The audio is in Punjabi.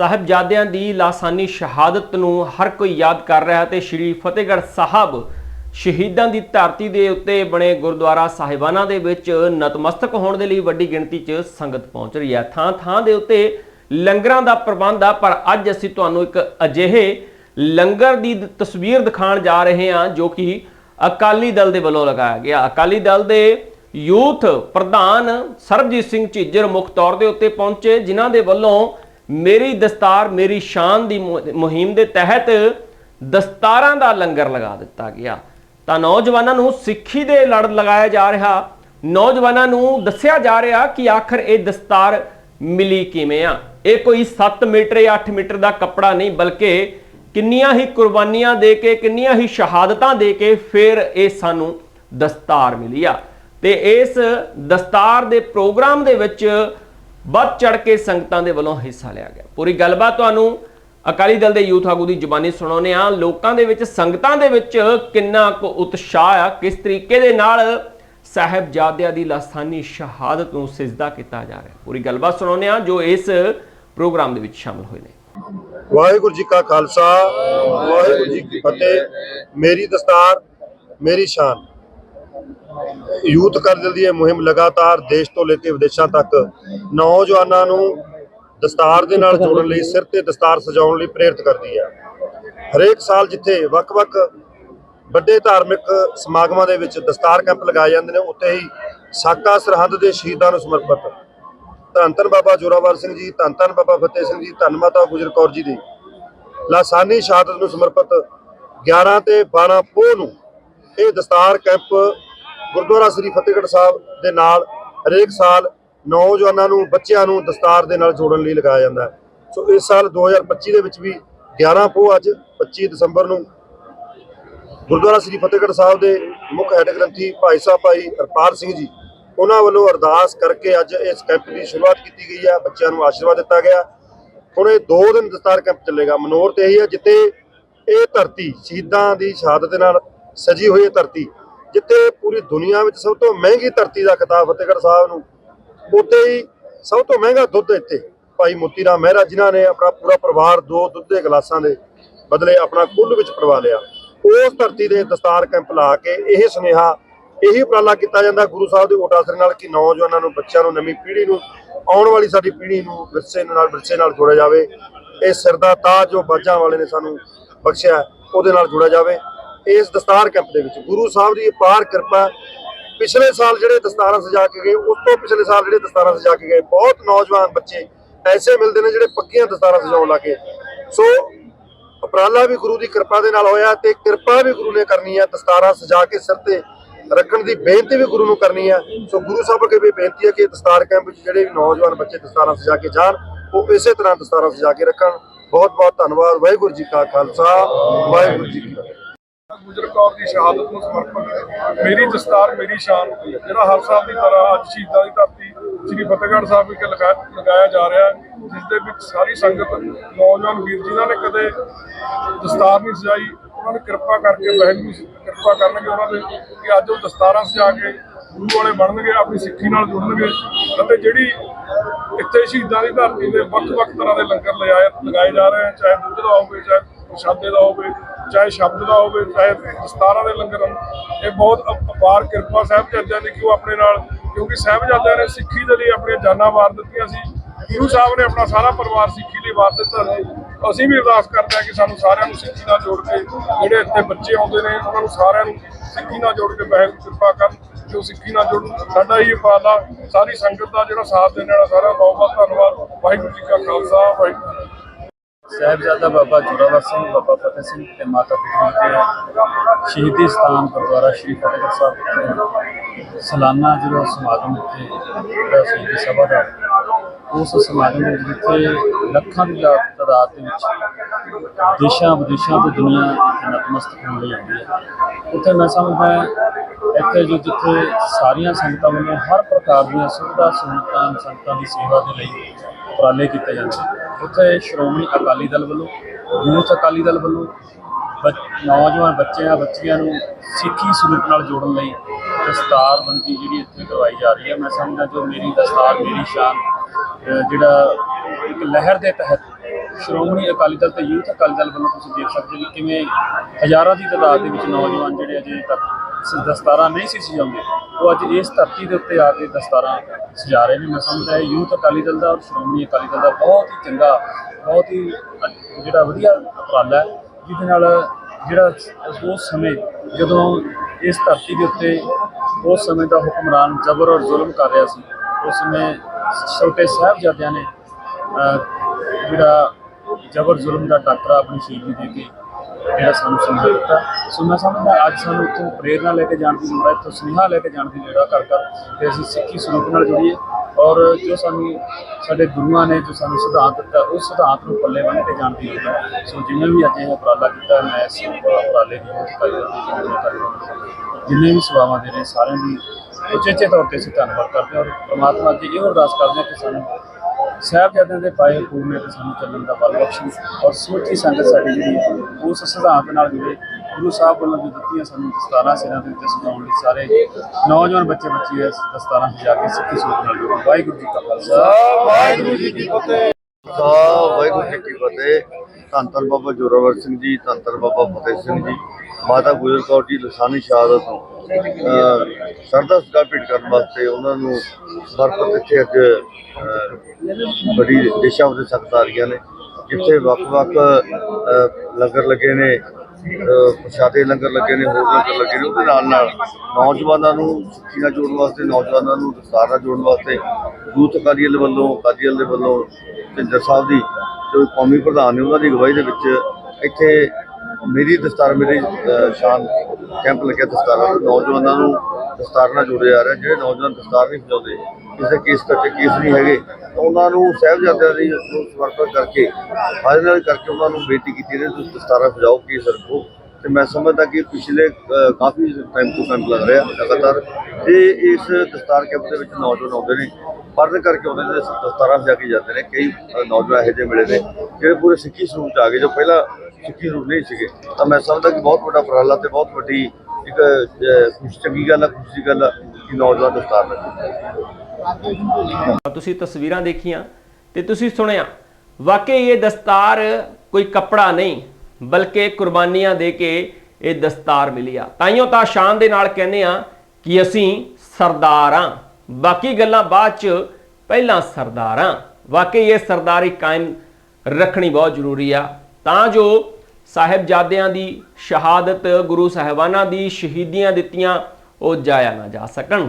ਸਾਹਿਬਜ਼ਾਦਿਆਂ ਦੀ ਲਾਸਾਨੀ ਸ਼ਹਾਦਤ ਨੂੰ ਹਰ ਕੋਈ ਯਾਦ ਕਰ ਰਿਹਾ ਹੈ ਤੇ ਸ੍ਰੀ ਫਤਿਹਗੜ੍ਹ ਸਾਹਿਬ ਸ਼ਹੀਦਾਂ ਦੀ ਧਰਤੀ ਦੇ ਉੱਤੇ ਬਣੇ ਗੁਰਦੁਆਰਾ ਸਾਹਿਬਾਨਾਂ ਦੇ ਵਿੱਚ ਨਤਮਸਤਕ ਹੋਣ ਦੇ ਲਈ ਵੱਡੀ ਗਿਣਤੀ 'ਚ ਸੰਗਤ ਪਹੁੰਚ ਰਹੀ ਹੈ। ਥਾਂ ਥਾਂ ਦੇ ਉੱਤੇ ਲੰਗਰਾਂ ਦਾ ਪ੍ਰਬੰਧ ਆ, ਪਰ ਅੱਜ ਅਸੀਂ ਤੁਹਾਨੂੰ ਇੱਕ ਅਜਿਹੇ ਲੰਗਰ ਦੀ, ਤਸਵੀਰ ਦਿਖਾਉਣ ਜਾ ਰਹੇ ਹਾਂ, ਜੋ ਕਿ ਅਕਾਲੀ ਦਲ ਦੇ ਵੱਲੋਂ ਲਗਾਇਆ ਗਿਆ। ਅਕਾਲੀ ਦਲ ਦੇ ਯੂਥ ਪ੍ਰਧਾਨ ਸਰਬਜੀਤ ਸਿੰਘ ਝਿੱਜਰ ਮੁੱਖ ਤੌਰ ਦੇ ਉੱਤੇ ਪਹੁੰਚੇ, ਜਿਨ੍ਹਾਂ ਦੇ ਵੱਲੋਂ ਮੇਰੀ ਦਸਤਾਰ, ਮੇਰੀ ਸ਼ਾਨ ਦੀ ਮੁਹਿੰਮ ਦੇ ਤਹਿਤ ਦਸਤਾਰਾਂ ਦਾ ਲੰਗਰ ਲਗਾ ਦਿੱਤਾ ਗਿਆ। ਤਾਂ ਨੌਜਵਾਨਾਂ ਨੂੰ ਸਿੱਖੀ ਦੇ ਲੜ ਲਗਾਇਆ ਜਾ ਰਿਹਾ। ਨੌਜਵਾਨਾਂ ਨੂੰ ਦੱਸਿਆ ਜਾ ਰਿਹਾ ਕਿ ਆਖਰ ਇਹ ਦਸਤਾਰ ਮਿਲੀ ਕਿਵੇਂ ਆ। ਇਹ ਕੋਈ 7 ਮੀਟਰ ਜਾਂ 8 ਮੀਟਰ ਦਾ ਕੱਪੜਾ ਨਹੀਂ, ਬਲਕਿ ਕਿੰਨੀਆਂ ਹੀ ਕੁਰਬਾਨੀਆਂ ਦੇ ਕੇ, ਕਿੰਨੀਆਂ ਹੀ ਸ਼ਹਾਦਤਾਂ ਦੇ ਕੇ ਫਿਰ ਇਹ ਸਾਨੂੰ ਦਸਤਾਰ ਮਿਲੀ ਆ। ਤੇ ਇਸ ਦਸਤਾਰ ਦੇ ਪ੍ਰੋਗਰਾਮ ਦੇ ਵਿੱਚ ਵੱਧ ਚੜ ਕੇ ਸੰਗਤਾਂ ਦੇ ਵੱਲੋਂ ਹਿੱਸਾ ਲਿਆ ਗਿਆ। ਪੂਰੀ ਗੱਲਬਾਤ ਤੁਹਾਨੂੰ ਅਕਾਲੀ ਦਲ ਦੇ ਯੂਥ ਆਗੂ ਦੀ ਜ਼ੁਬਾਨੀ ਸੁਣਾਉਂਦੇ ਆ ਲੋਕਾਂ ਦੇ ਵਿੱਚ, ਸੰਗਤਾਂ ਦੇ ਵਿੱਚ ਕਿੰਨਾ ਕੁ ਉਤਸ਼ਾਹ ਆ, ਕਿਸ ਤਰੀਕੇ ਦੇ ਨਾਲ ਸਾਹਿਬਜ਼ਾਦਿਆਂ ਦੀ ਲਾਸਾਨੀ ਸ਼ਹਾਦਤ ਨੂੰ ਸਿਜਦਾ ਕੀਤਾ ਜਾ ਰਿਹਾ। ਪੂਰੀ ਗੱਲਬਾਤ ਸੁਣਾਉਂਦੇ ਆ ਜੋ ਇਸ ਪ੍ਰੋਗਰਾਮ ਦੇ ਵਿੱਚ ਸ਼ਾਮਲ ਹੋਏ ਨੇ। ਵਾਹਿਗੁਰੂ ਜੀ ਕਾ ਖਾਲਸਾ, ਵਾਹਿਗੁਰੂ ਜੀ ਕੀ ਫਤਿਹ। ਮੇਰੀ ਦਸਤਾਰ, ਮੇਰੀ ਸ਼ਾਨ। ਯੂਥ ਕਰਦਲ ਦੀ ਇਹ ਮੁਹਿੰਮ ਲਗਾਤਾਰ ਦੇਸ਼ ਤੋਂ ਲੈ ਕੇ ਵਿਦੇਸ਼ਾਂ ਤੱਕ। ਨੌਜਵਾਨਾਂ ਨੂੰ ਦਸਤਾਰ ਦੇ ਨਾਲ ਜੋੜਨ ਲਈ, ਸਿਰ ਤੇ ਦਸਤਾਰ ਸਜਾਉਣ ਲਈ ਪ੍ਰੇਰਿਤ ਕਰਦੀ ਹੈ। ਹਰੇਕ ਸਾਲ ਜਿੱਥੇ ਵੱਖ-ਵੱਖ ਵੱਡੇ ਧਾਰਮਿਕ ਸਮਾਗਮਾਂ ਦੇ ਵਿੱਚ ਦਸਤਾਰ ਕੈਂਪ ਲਗਾਏ ਜਾਂਦੇ ਨੇ, ਉੱਥੇ ਹੀ ਸਾਕਾ ਸਰਹੱਦ ਦੇ ਸ਼ਹੀਦਾਂ ਨੂੰ ਸਮਰਪਿਤ। ਧੰਨ ਧੰਨ ਬਾਬਾ ਜੋਰਾਵਰ ਸਿੰਘ ਜੀ, ਧੰਨ ਧੰਨ ਬਾਬਾ ਫਤਿਹ ਸਿੰਘ ਜੀ, ਧੰਨ ਮਾਤਾ ਗੁਜਰ ਕੌਰ ਜੀ ਦੀ। ਲਾਸਾਨੀ ਸ਼ਹਾਦਤ ਨੂੰ ਸਮਰਪਿਤ 11 ਤੇ 12 ਪੋਹ ਨੂੰ ਇਹ ਦਸਤਾਰ ਕੈਂਪ ਗੁਰਦੁਆਰਾ ਸ੍ਰੀ ਫਤਿਹਗੜ੍ਹ ਸਾਹਿਬ ਦੇ ਨਾਲ ਹਰੇਕ ਸਾਲ ਨੌਜਵਾਨਾਂ ਨੂੰ, ਬੱਚਿਆਂ ਨੂੰ ਦਸਤਾਰ ਦੇ ਨਾਲ ਜੋੜਨ ਲਈ ਲਗਾਇਆ ਜਾਂਦਾ ਹੈ। ਸੋ ਇਸ ਸਾਲ 2025 ਦੇ ਵਿੱਚ ਵੀ 11 ਪੋਹ ਅੱਜ 25 ਦਸੰਬਰ ਨੂੰ ਗੁਰਦੁਆਰਾ ਸ੍ਰੀ ਫਤਿਹਗੜ੍ਹ ਸਾਹਿਬ ਦੇ ਮੁੱਖ ਹੈੱਡ ਗ੍ਰੰਥੀ ਭਾਈ ਸਾਹਿਬ ਭਾਈ ਹਰਪਾਲ ਸਿੰਘ ਜੀ, ਉਹਨਾਂ ਵੱਲੋਂ ਅਰਦਾਸ ਕਰਕੇ ਅੱਜ ਇਸ ਕੈਂਪ ਦੀ ਸ਼ੁਰੂਆਤ ਕੀਤੀ ਗਈ ਹੈ। ਬੱਚਿਆਂ ਨੂੰ ਆਸ਼ੀਰਵਾਦ ਦਿੱਤਾ ਗਿਆ। ਹੁਣ ਇਹ 2 ਦਿਨ ਦਸਤਾਰ ਕੈਂਪ ਚੱਲੇਗਾ। ਮਨੋਰਤ ਇਹੀ ਹੈ ਜਿੱਥੇ ਇਹ ਧਰਤੀ ਸ਼ਹੀਦਾਂ ਦੀ ਸ਼ਹਾਦਤ ਦੇ ਨਾਲ ਸਜੀ ਹੋਈ ਇਹ ਧਰਤੀ। ਜਿੱਥੇ ਪੂਰੀ ਦੁਨੀਆ ਵਿੱਚ ਸਭ ਤੋਂ ਮਹਿੰਗੀ ਧਰਤੀ ਦਾ ਖਿਤਾਬ ਫਤਿਹਗੜ੍ਹ ਸਾਹਿਬ ਨੂੰ, ਉੱਥੇ ਹੀ ਸਭ ਤੋਂ ਮਹਿੰਗਾ ਦੁੱਧ ਇੱਥੇ। ਭਾਈ ਮੋਤੀ ਰਾਮ ਮਹਿਰਾ ਜਿਨ੍ਹਾਂ ਨੇ ਆਪਣਾ ਪੂਰਾ ਪਰਿਵਾਰ, ਦੋ ਦੁੱਧ ਦੇ ਗਲਾਸਾਂ ਦੇ ਬਦਲੇ ਆਪਣਾ ਕੁੱਲ ਵਿੱਚ ਪਰਵਾ ਲਿਆ। ਉਸ ਧਰਤੀ ਦੇ ਦਸਤਾਰ ਕੈਂਪ ਲਾ ਕੇ ਇਹ ਸੁਨੇਹਾ, ਇਹੀ ਉਪਰਾਲਾ ਕੀਤਾ ਜਾਂਦਾ ਗੁਰੂ ਸਾਹਿਬ ਦੇ ਓਟ ਨਾਲ ਕਿ ਨੌਜਵਾਨਾਂ ਨੂੰ, ਬੱਚਿਆਂ ਨੂੰ, ਨਵੀਂ ਪੀੜ੍ਹੀ ਨੂੰ, ਆਉਣ ਵਾਲੀ ਸਾਡੀ ਪੀੜ੍ਹੀ ਨੂੰ ਵਿਰਸੇ ਨਾਲ ਵਿਰਸੇ ਨਾਲ ਜੋੜਿਆ ਜਾਵੇ। ਇਹ ਸਿਰ ਦਾ ਤਾਜ ਜੋ ਬਾਜਾਂ ਵਾਲੇ ਨੇ ਸਾਨੂੰ ਬਖਸ਼ਿਆ, ਉਹਦੇ ਨਾਲ ਜੋੜਿਆ ਜਾਵੇ। ਇਸ ਦਸਤਾਰ ਕੈਂਪ ਦੇ ਵਿੱਚ। ਗੁਰੂ ਸਾਹਿਬ ਦੀ ਅਪਾਰ ਕਿਰਪਾ ਪਿਛਲੇ ਸਾਲ ਜਿਹੜੇ ਦਸਤਾਰਾਂ ਸਜਾ ਕੇ ਗਏ, ਉਸ ਤੋਂ ਪਿਛਲੇ ਸਾਲ ਜਿਹੜੇ ਦਸਤਾਰਾਂ ਸਜਾ ਕੇ ਗਏ, ਬਹੁਤ ਨੌਜਵਾਨ ਬੱਚੇ ਐਸੇ ਮਿਲਦੇ ਨੇ ਜਿਹੜੇ ਪੱਕੀਆਂ ਦਸਤਾਰਾਂ ਸਜਾਉਣ ਲੱਗੇ ਸੋ ਉਪਰਾਲਾ ਵੀ ਗੁਰੂ ਦੀ ਕਿਰਪਾ ਦੇ ਨਾਲ ਹੋਇਆ ਤੇ ਕਿਰਪਾ ਵੀ ਗੁਰੂ ਨੇ ਕਰਨੀ ਹੈ ਦਸਤਾਰਾਂ ਸਜਾ ਕੇ ਸਿਰ ਤੇ ਰੱਖਣ ਦੀ ਬੇਨਤੀ ਵੀ ਗੁਰੂ ਨੂੰ ਕਰਨੀ ਹੈ ਸੋ ਗੁਰੂ ਸਾਹਿਬ ਅੱਗੇ ਵੀ ਬੇਨਤੀ ਹੈ ਕਿ ਦਸਤਾਰ ਕੈਂਪ ਵਿੱਚ ਜਿਹੜੇ ਵੀ ਨੌਜਵਾਨ ਬੱਚੇ ਦਸਤਾਰਾਂ ਸਜਾ ਕੇ ਜਾਣ, ਉਹ ਇਸੇ ਤਰ੍ਹਾਂ ਦਸਤਾਰਾਂ ਸਜਾ ਕੇ ਰੱਖਣ। ਬਹੁਤ ਬਹੁਤ ਧੰਨਵਾਦ। ਵਾਹਿਗੁਰੂ ਜੀ ਕਾ ਖਾਲਸਾ, ਵਾਹਿਗੁਰੂ ਜੀ ਕੀ ਫਤਿਹ। ਗੁਜਰ ਕੌਰ ਦੀ ਸ਼ਹਾਦਤ ਨੂੰ ਸਮਰਪਿਤ ਮੇਰੀ ਦਸਤਾਰ, ਮੇਰੀ ਸ਼ਾਨ, ਜਿਹੜਾ ਹਰ ਸਾਲ ਦੀ ਤਰ੍ਹਾਂ ਅੱਜ ਸ਼ਹੀਦਾਂ ਦੀ ਧਰਤੀ ਸ੍ਰੀ ਫਤਿਹਗੜ੍ਹ ਸਾਹਿਬ ਵਿਖੇ ਲਗਾ- ਲਗਾਇਆ ਜਾ ਰਿਹਾ ਜਿਸ ਦੇ ਵਿੱਚ ਸਾਰੀ ਸੰਗਤ, ਨੌਜਵਾਨ ਵੀਰ ਜਿਨ੍ਹਾਂ ਨੇ ਕਦੇ ਦਸਤਾਰ ਨਹੀਂ ਸਜਾਈ, ਉਹਨਾਂ ਨੇ ਕਿਰਪਾ ਕਰਕੇ, ਵਾਹਿਗੁਰੂ ਕਿਰਪਾ ਕਰਨਗੇ ਉਹਨਾਂ ਦੇ, ਕਿ ਅੱਜ ਉਹ ਦਸਤਾਰਾਂ ਸਜਾ ਕੇ ਗੁਰੂ ਵਾਲੇ ਬਣਨਗੇ, ਆਪਣੀ ਸਿੱਖੀ ਨਾਲ ਜੁੜਨਗੇ, ਅਤੇ ਜਿਹੜੀ ਇੱਥੇ ਸ਼ਹੀਦਾਂ ਦੀ ਧਰਤੀ ਦੇ ਵੱਖ-ਵੱਖ ਤਰ੍ਹਾਂ ਦੇ ਲੰਗਰ ਲਗਾਏ ਲਗਾਏ ਜਾ ਰਹੇ ਹਨ ਚਾਹੇ ਦੁੱਧ ਦਾ ਹੋਵੇ, ਚਾਹੇ ਪ੍ਰਸ਼ਾਦੇ ਦਾ ਹੋਵੇ ਚਾਹੇ ਸ਼ਬਦ ਦਾ ਹੋਵੇ, ਚਾਹੇ ਦਸਤਾਰਾਂ ਦੇ ਲੰਗਰ ਹਨ ਇਹ ਬਹੁਤ ਅਪ- ਅਪਾਰ ਕਿਰਪਾ ਸਾਹਿਬਜ਼ਾਦਿਆਂ ਦੀ ਕਿਉਂ ਆਪਣੇ ਨਾਲ, ਕਿਉਂਕਿ ਸਾਹਿਬਜ਼ਾਦਿਆਂ ਨੇ ਸਿੱਖੀ ਦੇ ਲਈ ਆਪਣੀਆਂ ਜਾਨਾਂ ਵਾਰ ਦਿੱਤੀਆਂ ਸੀ। ਗੁਰੂ ਸਾਹਿਬ ਨੇ ਆਪਣਾ ਸਾਰਾ ਪਰਿਵਾਰ ਸਿੱਖੀ ਲਈ ਵਾਰ ਦਿੱਤਾ ਸੀ। ਅਸੀਂ ਵੀ ਅਰਦਾਸ ਕਰਦੇ ਹਾਂ ਕਿ ਸਾਨੂੰ ਸਾਰਿਆਂ ਨੂੰ ਸਿੱਖੀ ਨਾਲ ਜੋੜ ਕੇ, ਜਿਹੜੇ ਇੱਥੇ ਬੱਚੇ ਆਉਂਦੇ ਨੇ, ਉਹਨਾਂ ਨੂੰ ਸਾਰਿਆਂ ਨੂੰ ਸਿੱਖੀ ਨਾਲ ਜੋੜ ਕੇ ਬਹਿਣ ਕਿਰਪਾ ਕਰਨ ਜੋ ਸਿੱਖੀ ਨਾਲ ਜੁੜਨ। ਸਾਡਾ ਹੀ ਉਪਰਾਲਾ ਸਾਰੀ ਸੰਗਤ ਦਾ ਜਿਹੜਾ ਸਾਥ ਦੇਣ ਵਾਲਾ ਸਾਰਾ ਬਹੁਤ ਬਹੁਤ ਧੰਨਵਾਦ। ਵਾਹਿਗੁਰੂ ਜੀ ਕਾ ਖਾਲਸਾ, ਵਾਹਿਗੁਰੂ ਜੀ ਸਾਹਿਬਜ਼ਾਦਾ ਬਾਬਾ ਜੋਰਾਵਰ ਸਿੰਘ ਬਾਬਾ ਫਤਿਹ ਸਿੰਘ ਤੇ ਮਾਤਾ ਪਿਤਾ ਦੇ ਸ਼ਹੀਦੀ ਸਥਾਨ ਗੁਰਦੁਆਰਾ ਸ਼੍ਰੀ ਫਤਿਹਗੜ੍ਹ ਸਾਹਿਬ ਵਿਖੇ ਸਾਲਾਨਾ ਜਿਹੜਾ ਸਮਾਗਮ ਇੱਥੇ ਜਿਹੜਾ ਸ਼ਹੀਦੀ ਸਭਾ ਦਾ ਉਸ ਸਮਾਗਮ ਦੇ ਵਿੱਚ ਜਿੱਥੇ ਲੱਖਾਂ ਦੀ ਲਾ- ਤਾਦਾਦ ਦੇ ਵਿੱਚ ਦੇਸ਼ਾਂ ਵਿਦੇਸ਼ਾਂ ਤੋਂ ਦੁਨੀਆ ਇੱਥੇ ਨਤਮਸਤਕ ਹੋਣ ਲਈ ਆਉਂਦੀ ਹੈ ਉੱਥੇ ਮੈਂ ਸਮਝਦਾ ਇੱਥੇ ਜੋ ਜਿੱਥੇ ਸਾਰੀਆਂ ਸੰਗਤਾਂ ਵੱਲੋਂ ਹਰ ਪ੍ਰਕਾਰ ਦੀਆਂ ਸੁਵਿਧਾ ਸਹੂਲਤਾਂ ਸੰਗਤਾਂ ਦੀ ਸੇਵਾ ਦੇ ਲਈ ਉਪਰਾਲੇ ਕੀਤੇ ਜਾਂਦੇ ਨੇ। ਉੱਥੇ ਸ਼੍ਰੋਮਣੀ ਅਕਾਲੀ ਦਲ ਵੱਲੋਂ, ਯੂਥ ਅਕਾਲੀ ਦਲ ਵੱਲੋਂ ਬੱਚ- ਨੌਜਵਾਨ ਬੱਚਿਆਂ, ਬੱਚੀਆਂ ਨੂੰ ਸਿੱਖੀ ਸਰੂਪ ਨਾਲ ਜੋੜਨ ਲਈ ਦਸਤਾਰਬੰਦੀ ਜਿਹੜੀ ਇੱਥੇ ਕਰਵਾਈ ਜਾ ਰਹੀ ਹੈ। ਮੈਂ ਸਮਝਦਾ ਜੋ ਮੇਰੀ ਦਸਤਾਰ, ਮੇਰੀ ਸ਼ਾਨ ਜਿਹੜਾ ਇੱਕ ਲਹਿਰ ਦੇ ਤਹਿਤ ਸ਼੍ਰੋਮਣੀ ਅਕਾਲੀ ਦਲ ਤੇ ਯੂਥ ਅਕਾਲੀ ਦਲ ਵੱਲੋਂ ਤੁਸੀਂ ਦੇਖ ਸਕਦੇ ਹੋ ਕਿ ਕਿਵੇਂ ਹਜ਼ਾਰਾਂ ਦੀ ਤਾਦਾਦ ਦੇ ਵਿੱਚ ਨੌਜਵਾਨ ਜਿਹੜੇ ਅਜੇ ਤੱਕ ਦਸਤਾਰਾਂ ਨਹੀਂ ਸੀ ਸਜਾਉਂਦੇ। ਉਹ ਅੱਜ ਇਸ ਧਰਤੀ ਦੇ ਉੱਤੇ ਆ ਕੇ ਦਸਤਾਰਾਂ ਸਜਾ ਰਹੇ ਨੇ। ਮੈਂ ਸਮਝਦਾ ਯੂਥ ਅਕਾਲੀ ਦਲ ਦਾ ਔਰ ਸ਼੍ਰੋਮਣੀ ਅਕਾਲੀ ਦਲ ਦਾ ਬਹੁਤ ਹੀ ਚੰਗਾ, ਬਹੁਤ ਹੀ ਜਿਹੜਾ ਵਧੀਆ ਉਪਰਾਲਾ ਹੈ, ਜਿਹਦੇ ਨਾਲ ਜਿਹੜਾ ਉਸ ਸਮੇਂ ਜਦੋਂ ਇਸ ਧਰਤੀ ਦੇ ਉੱਤੇ ਉਸ ਸਮੇਂ ਦਾ ਹੁਕਮਰਾਨ ਜ਼ਬਰ ਔਰ ਜ਼ੁਲਮ ਕਰ ਰਿਹਾ ਸੀ, ਉਸ ਸਮੇਂ ਛੋਟੇ ਸਾਹਿਬਜ਼ਾਦਿਆਂ ਨੇ ਜਿਹੜਾ ਜ਼ਬਰ ਜ਼ੁਲਮ ਦਾ ਟਾਕਰਾ ਆਪਣੀ ਸ਼ਹੀਦੀ ਦੇ ਕੇ ਜਿਹੜਾ ਸਾਨੂੰ ਸੁਣਿਆ ਦਿੱਤਾ। ਸੋ ਮੈਂ ਸਮਝਦਾ ਅੱਜ ਸਾਨੂੰ ਇੱਥੋਂ ਪ੍ਰੇਰਨਾ ਲੈ ਕੇ ਜਾਣ ਦੀ ਲੋੜ ਹੈ, ਇੱਥੋਂ ਸੁਨੇਹਾ ਲੈ ਕੇ ਜਾਣ ਦੀ ਲੋੜ ਹੈ ਕਰ ਕਰ ਤੇ ਅਸੀਂ ਸਿੱਖੀ ਸਰੂਪ ਨਾਲ ਜੁੜੀਏ ਔਰ ਜੋ ਸਾਨੂੰ ਸਾਡੇ ਗੁਰੂਆਂ ਨੇ ਜੋ ਸਾਨੂੰ ਸਿਧਾਂਤ ਦਿੱਤਾ, ਉਸ ਸਿਧਾਂਤ ਨੂੰ ਪੱਲੇ ਬੰਨ੍ਹ ਕੇ ਜਾਣ ਦੀ ਲੋੜ ਹੈ। ਸੋ ਜਿਵੇਂ ਵੀ ਅੱਜ ਇਹ ਉਪਰਾਲਾ ਕੀਤਾ, ਮੈਂ ਇਸ ਉਪਰਾਲੇ ਦੀ ਬਹੁਤ ਕਰਦਾ ਜਿੰਨੇ ਵੀ ਸੇਵਾਵਾਂ ਦੇ ਰਹੇ ਸਾਰਿਆਂ ਦੀ ਉਚੇਚੇ ਤੌਰ ਤੇ ਅਸੀਂ ਧੰਨਵਾਦ ਕਰਦੇ ਹਾਂ ਔਰ ਪ੍ਰਮਾਤਮਾ ਅੱਗੇ ਇਹ ਅਰਦਾਸ ਕਰਦੇ ਹਾਂ ਕਿ ਸਾਨੂੰ ਸਾਹਿਬਜ਼ਾਦਿਆਂ ਦੇ ਪਾਏ ਪੂਰਨੇ ਤੇ ਸਾਨੂੰ ਚੱਲਣ ਦਾ ਬਲ ਬਖਸ਼ੀ ਔਰ ਸਮੁੱਚੀ ਸੰਗਤ ਸਾਡੀ ਜਿਹੜੀ ਹੈ, ਉਸ ਸਿਧਾਂਤ ਨਾਲ ਜੁੜੇ ਗੁਰੂ ਸਾਹਿਬ ਵੱਲੋਂ ਜੋ ਦਿੱਤੀਆਂ ਸਾਨੂੰ ਦਸਤਾਰਾਂ ਸਿਰਾਂ ਦੇ ਉੱਤੇ ਸਜਾਉਣ ਲਈ ਸਾਰੇ ਨੌਜਵਾਨ ਬੱਚੇ ਬੱਚੀ ਇਸ ਦਸਤਾਰਾਂ ਸਜਾ ਕੇ ਸਿੱਖੀ ਸੂਤ ਨਾਲ ਜੁੜੋ। ਵਾਹਿਗੁਰੂ ਜੀ ਕਾ ਖਾਲਸਾ। ਵਾਹਿਗੁਰੂ ਜੀ ਕੀ ਫਤਿਹ। ਸਾਹਿਬ ਵਾਹਿਗੁਰੂ ਜੀ ਕੀ ਫਤਿਹ। ਧੰਨ ਧੰਨ ਬਾਬਾ ਜੋਰਾਵਰ ਸਿੰਘ ਜੀ ਧੰਨ ਧੰਨ ਬਾਬਾ ਫਤਿਹ ਸਿੰਘ ਜੀ। ਮਾਤਾ ਗੁਜਰ ਕੌਰ ਜੀ ਲਸਾਨੀ ਸ਼ਹਾਦਤ ਤੋਂ। ਅਹ, ਸਰਦਾ ਸਤਿਕਾਰ ਭੇਟ ਕਰਨ ਵਾਸਤੇ ਉਹਨਾਂ ਨੂੰ ਸਮਰਪਿਤ ਇੱਥੇ ਅੱਜ ਅਹ, ਬੜੀ ਦੇਸ਼ਾਂ ਵਿਦੇਸ਼ਾਂ ਸੰਗਤਾਰੀਆਂ ਨੇ ਜਿੱਥੇ ਵੱਖ-ਵੱਖ ਲੰਗਰ ਲੱਗੇ ਨੇ ਪ੍ਰਸ਼ਾਦੇ ਲੰਗਰ ਲੱਗੇ ਨੇ ਹੋਰ ਲੰਗਰ ਲੱਗੇ ਨੇ ਉਹਦੇ ਨਾਲ ਨਾਲ ਨੌਜਵਾਨਾਂ ਨੂੰ ਸਿੱਖੀ ਨਾਲ ਜੋੜਨ ਵਾਸਤੇ ਨੌਜਵਾਨਾਂ ਨੂੰ ਦਸਤਾਰ ਨਾਲ ਜੋੜਨ ਵਾਸਤੇ ਯੂਥ ਅਕਾਲੀ ਦਲ ਵੱਲੋਂ ਅਕਾਲੀ ਦਲ ਦੇ ਵੱਲੋਂ ਭਿੰਦਰ ਸਾਹਿਬ ਦੀ ਜੋ ਕੌਮੀ ਪ੍ਰਧਾਨ ਨੇ ਉਹਨਾਂ ਦੀ ਅਗਵਾਈ ਦੇ ਵਿੱਚ ਇੱਥੇ ਮੇਰੀ ਦਸਤਾਰ, ਮੇਰੀ ਸ਼ਾਨ ਕੈਂਪ ਲੱਗਿਆ ਦਸਤਾਰਾਂ ਨੌਜਵਾਨਾਂ ਨੂੰ ਦਸਤਾਰ ਨਾਲ ਜੋੜਿਆ ਜਾ ਰਿਹਾ। ਜਿਹੜੇ ਨੌਜਵਾਨ ਦਸਤਾਰ ਨਹੀਂ ਸਜਾਉਂਦੇ, ਕਿਸੇ ਕੇਸ ਕਰਕੇ ਕੇਸ ਨਹੀਂ ਹੈਗੇ, ਤਾਂ ਉਹਨਾਂ ਨੂੰ ਸਾਹਿਬਜ਼ਾਦਿਆਂ ਦੀ ਨੂੰ ਸਮਰਪਿਤ ਕਰਕੇ ਨਾਲ ਕਰਕੇ ਉਹਨਾਂ ਨੂੰ ਬੇਨਤੀ ਕੀਤੀ ਹੈ ਤੁਸੀਂ ਦਸਤਾਰਾਂ ਸਜਾਓ, ਕੇਸ ਰੱਖੋ। ਤੇ ਮੈਂ ਸਮਝਦਾ ਕਿ ਪਿਛਲੇ ਕਾਫੀ ਟਾਈਮ ਤੋਂ ਕੈਂਪ ਲੱਗ ਰਿਹਾ, ਲਗਾਤਾਰ। ਤੇ ਇਸ ਦਸਤਾਰ ਕੈਂਪ ਦੇ ਵਿੱਚ ਨੌਜਵਾਨ ਆਉਂਦੇ ਨੇ, ਪੜ੍ਹਨ ਕਰਕੇ ਆਉਂਦੇ ਨੇ, ਦਸਤਾਰਾਂ ਸਜਾ ਕੇ ਜਾਂਦੇ ਨੇ। ਕਈ ਨੌਜਵਾਨ ਇਹੋ ਜਿਹੇ ਮਿਲੇ ਨੇ, ਜਿਹੜੇ ਪੂਰੇ ਸਿੱਖੀ ਸਰੂਪ ਚ ਆ ਗਏ, ਜੋ ਪਹਿਲਾਂ ਸਿੱਖੀ ਸਰੂਪ ਨਹੀਂ ਸੀਗੇ। ਤਾਂ ਮੈਂ ਸਮਝਦਾ ਕਿ ਬਹੁਤ ਵੱਡਾ ਉਪਰਾਲਾ ਤੇ ਬਹੁਤ ਵੱਡੀ ਇੱਕ ਖੁਸ਼, ਚੰਗੀ ਗੱਲ ਹੈ ਖੁਸ਼ੀ ਗੱਲ ਹੈ ਕਿ ਨੌਜਵਾਨ ਦਸਤਾਰ ਲੱਗੇ। ਤੁਸੀਂ ਤਸਵੀਰਾਂ ਦੇਖੀਆਂ ਤੇ ਤੁਸੀਂ ਸੁਣਿਆ, ਵਾਕਈ ਇਹ ਦਸਤਾਰ ਕੋਈ ਕੱਪੜਾ ਨਹੀਂ, ਬਲਕਿ ਕੁਰਬਾਨੀਆਂ ਦੇ ਕੇ ਇਹ ਦਸਤਾਰ ਮਿਲੀ ਆ। ਤਾਈਓ ਤਾਂ ਸ਼ਾਨ ਦੇ ਨਾਲ ਕਹਿੰਦੇ ਆ ਕਿ ਅਸੀਂ ਸਰਦਾਰਾਂ ਬਾਕੀ ਗੱਲਾਂ ਬਾਅਦ ਚ ਪਹਿਲਾਂ ਸਰਦਾਰਾਂ ਵਾਕਈ ਇਹ ਸਰਦਾਰੀ ਕਾਇਮ ਰੱਖਣੀ ਬਹੁਤ ਜ਼ਰੂਰੀ ਆ। ਤਾਂ ਜੋ ਸਾਹਿਬਜ਼ਾਦਿਆਂ ਦੀ ਸ਼ਹਾਦਤ ਗੁਰੂ ਸਾਹਿਬਾਨਾਂ ਦੀ ਸ਼ਹੀਦੀਆਂ ਦਿੱਤੀਆਂ ਉਹ ਜਾਇਆ ਨਾ ਜਾ ਸਕਣ।